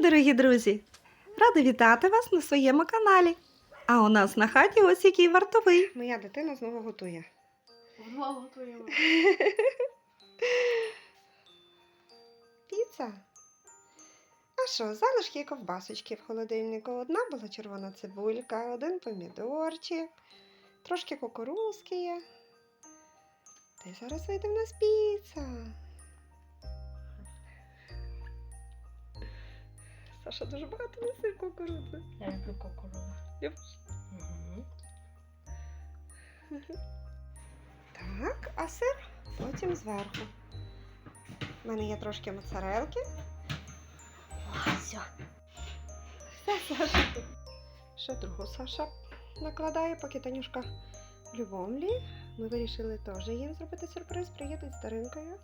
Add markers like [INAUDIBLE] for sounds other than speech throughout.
дорогі друзі! Рада вітати вас на своєму каналі. А у нас на хаті ось який вартовий. Моя дитина знову готує. Вдвох готуємо. [LAUGHS] Піца. А що, залишки ковбасочки в холодильнику. Одна була червона цибулька, один помідорчик, трошки кукурузки є. Та й зараз вийде в нас піца. Саша дуже багато несе кукурудзи. Я люблю кукурудзу. Любиш? Угу. Так, а сир потім зверху. У мене є трошки моцарелки. Все. Все, Саша. Ще другу Саша накладає, поки Танюшка в Любомлі. Ми вирішили теж їм зробити сюрприз, приїдуть з Даринкою.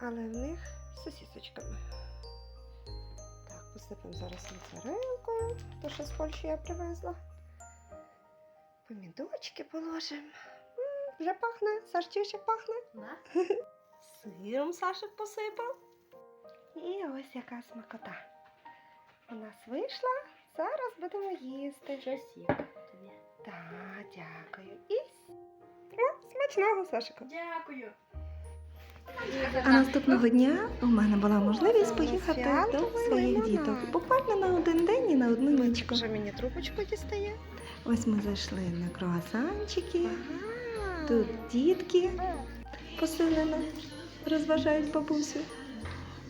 Але в них з сосісочками. Посипемо зараз моцарелкою, то що з Польщі я привезла. Помідочки положимо. Вже пахне, Саш, чуєш, пахне? Да? [LAUGHS] Сиром Сашик посипав. І ось яка смакота. У нас вийшла. Зараз будемо їсти. Щось є тобі. Так, дякую. І О, смачного, Сашику. Дякую. А наступного дня у мене була можливість поїхати до своїх діток. Буквально на один день і на одну нічку. Вже мені трубочку дістає. Ось ми зайшли на круасанчики. Тут дітки посилено розважають бабусю.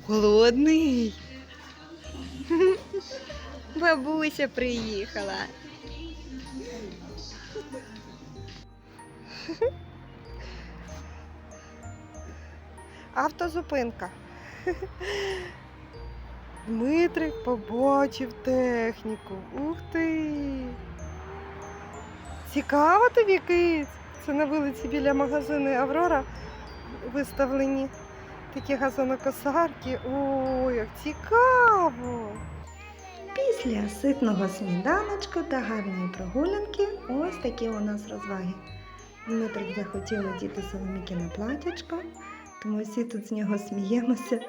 Голодний. Бабуся приїхала. Автозупинка. [LAUGHS] Дмитрик побачив техніку. Ух ти! Цікаво тобі, киць? Це на вулиці біля магазину Аврора виставлені такі газонокосарки. О, як цікаво! Після ситного сніданочку та гарної прогулянки ось такі у нас розваги. Дмитрик захотів одіти Соломікіне платячко, тому всі тут з нього сміємося.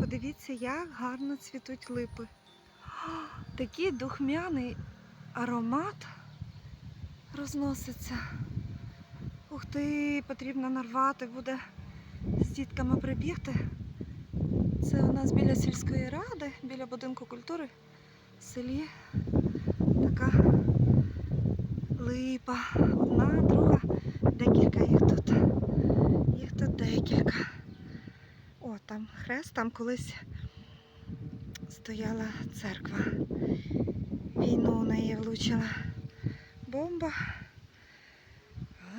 Подивіться, як гарно цвітуть липи. Такий духмяний аромат розноситься. Ух ти, потрібно нарвати, буде з дітками прибігти. Це у нас біля сільської ради, біля будинку культури в селі. Така липа. Одна, друга, декілька їх тут. Їх тут декілька. О, там хрест, там колись стояла церква. Війну в неї влучила бомба.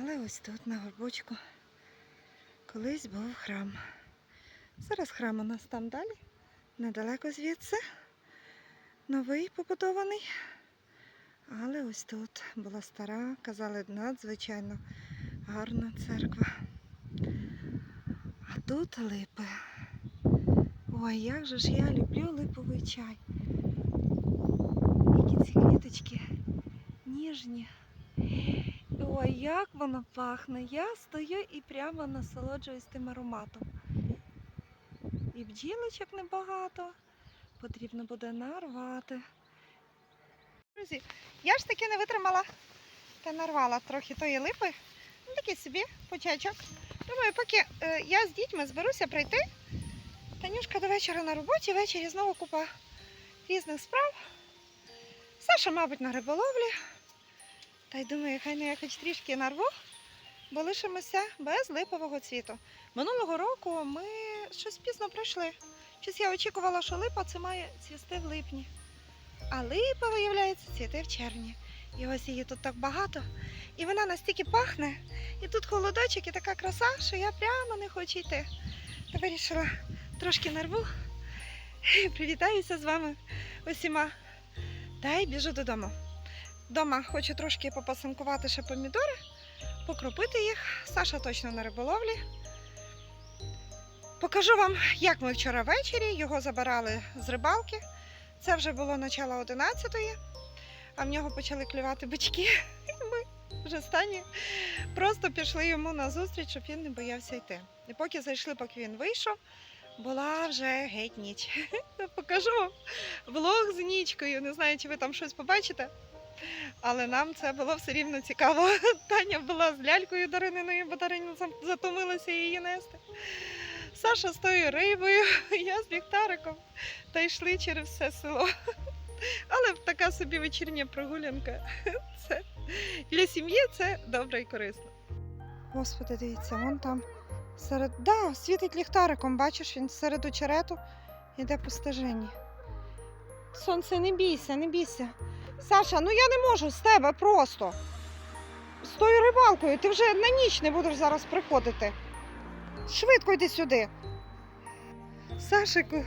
Але ось тут на горбочку колись був храм. Зараз храм у нас там далі, недалеко звідси. Новий побудований. Але ось тут була стара, казали, надзвичайно гарна церква. А тут липи. Ой, як же ж я люблю липовий чай. Які ці квіточки ніжні. Ой, як воно пахне. Я стою і прямо насолоджуюсь тим ароматом. І бджілочок небагато. Потрібно буде нарвати. Друзі, я ж таки не витримала та нарвала трохи тої липи. Ну, такий собі почачок. Думаю, поки е, я з дітьми зберуся прийти. Танюшка до вечора на роботі, ввечері знову купа різних справ. Саша, мабуть, на риболовлі. Та й думаю, хай не я хоч трішки нарву, бо лишимося без липового цвіту. Минулого року ми щось пізно прийшли. Щось я очікувала, що липа це має цвісти в липні. А липа, виявляється, цвіте в червні. І ось її тут так багато. І вона настільки пахне, і тут холодочок, і така краса, що я прямо не хочу йти. Я вирішила трошки нарву. і [LAUGHS] Привітаюся з вами усіма. Та й біжу додому. Дома хочу трошки попасинкувати ще помідори, покропити їх. Саша точно на риболовлі. Покажу вам, як ми вчора ввечері його забирали з рибалки. Це вже було начало 11-ї, а в нього почали клювати бички. [LAUGHS] І ми вже стані просто пішли йому на зустріч, щоб він не боявся йти. І поки зайшли, поки він вийшов, була вже геть ніч. [LAUGHS] Покажу вам влог з нічкою. Не знаю, чи ви там щось побачите. Але нам це було все рівно цікаво. [LAUGHS] Таня була з лялькою Дарининою, бо Дарина затомилася її нести. Саша з тою рибою, [LAUGHS] я з ліхтариком та йшли через все село. [LAUGHS] Але така собі вечірня прогулянка. Це для сім'ї це добре і корисно. Господи, дивіться, вон там серед. Да, світить ліхтариком, бачиш, він серед очерету йде по стежині. Сонце, не бійся, не бійся. Саша, ну я не можу з тебе просто. З тою рибалкою. Ти вже на ніч не будеш зараз приходити. Швидко йди сюди. Сашику,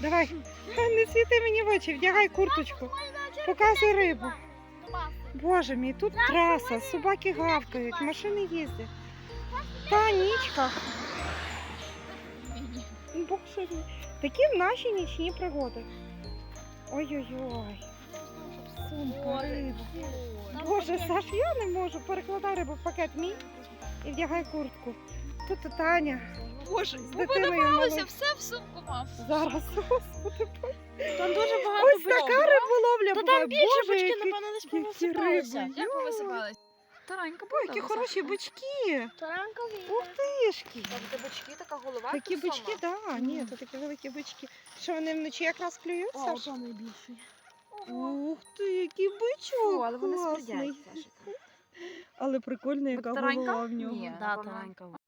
давай, не світи мені в очі, вдягай курточку. Показуй рибу. Боже мій, тут траса, собаки гавкають, машини їздять. Та нічка. Боже мій. Такі наші нічні пригоди. Ой-ой-ой. Риба. Боже, Саш, я не можу. Перекладай рибу в пакет мій і вдягай куртку. Тут Таня. Боже, З дитиною малою. все в сумку мав. Зараз, [LAUGHS] господи, Боже. Там дуже багато Ось така риболовля Та буває. там більше Боже, бички, які... напевно, десь які повисипалися. риби, Як повисипались? Таранька Ой, які хороші бички. Таранкові. Ух тишки. Там де бички, така голова. Такі бички, так, да, ні, то такі великі бички. Що вони вночі якраз клюють, О, Саш? найбільший. Ух ти, який бичок але вони класний. смердять. Але прикольна, яка таранька? голова в нього. Ні. Да, напевно. таранкова.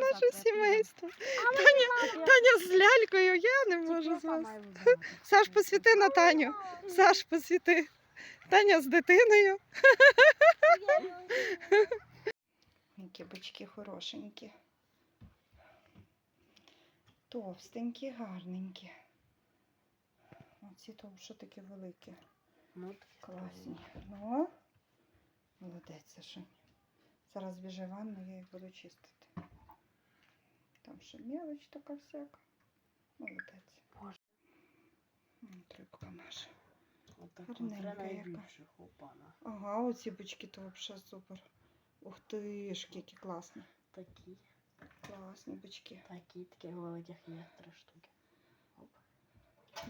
Наше сімейство. Таня, Таня з лялькою, я не можу з вас. Саш, посвіти на Таню. Саш, посвіти. Таня з дитиною. Які бички хорошенькі. Товстенькі, гарненькі. Оці то що такі великі. Ну, Класні. Ну, молодець, Саша. Зараз біжи в ванну, я їх буду чистити. Там ще мелоч така всяка. Молодець. Боже. М, наша. Вже яка. Ага, оці бочки то взагалі супер. Ух ти ж, які класні. Такі, Класні бочки. такі, такі великих є три штуки.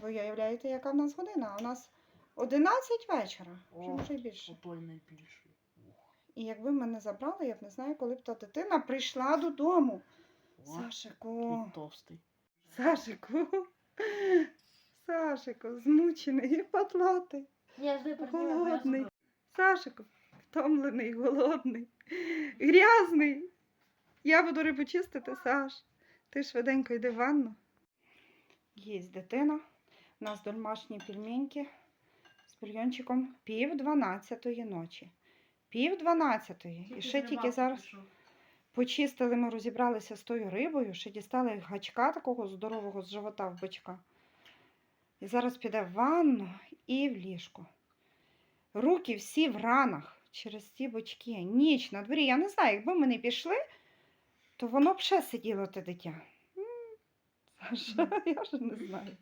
Ви уявляєте, яка в нас година? У нас 11 вечора, вже О, може й більше. Отой найбільший. І якби мене забрали, я б не знаю, коли б та дитина прийшла додому. О, Сашику. товстий. Сашику. Сашику, змучений і потлатий. Я Голодний. Сашику, втомлений, голодний, грязний. Я буду рибу чистити, Саш. Ти швиденько йди в ванну. Є дитина. У нас домашні пельменьки з бульйончиком пів дванадцятої ночі. Пів дванадцятої. І ще тільки зараз почистили, ми розібралися з тою рибою, ще дістали гачка такого здорового з живота в бичка. І зараз піде в ванну і в ліжко. Руки всі в ранах через ці бочки. Ніч на дворі. Я не знаю, якби ми не пішли, то воно б ще сиділо те дитя. Саша, [LAUGHS] я вже не знаю.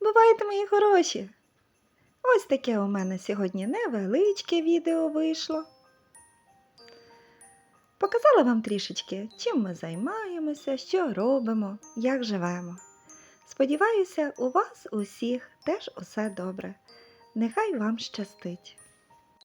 Бувайте, мої хороші. Ось таке у мене сьогодні невеличке відео вийшло. Показала вам трішечки, чим ми займаємося, що робимо, як живемо. Сподіваюся, у вас усіх теж усе добре. Нехай вам щастить.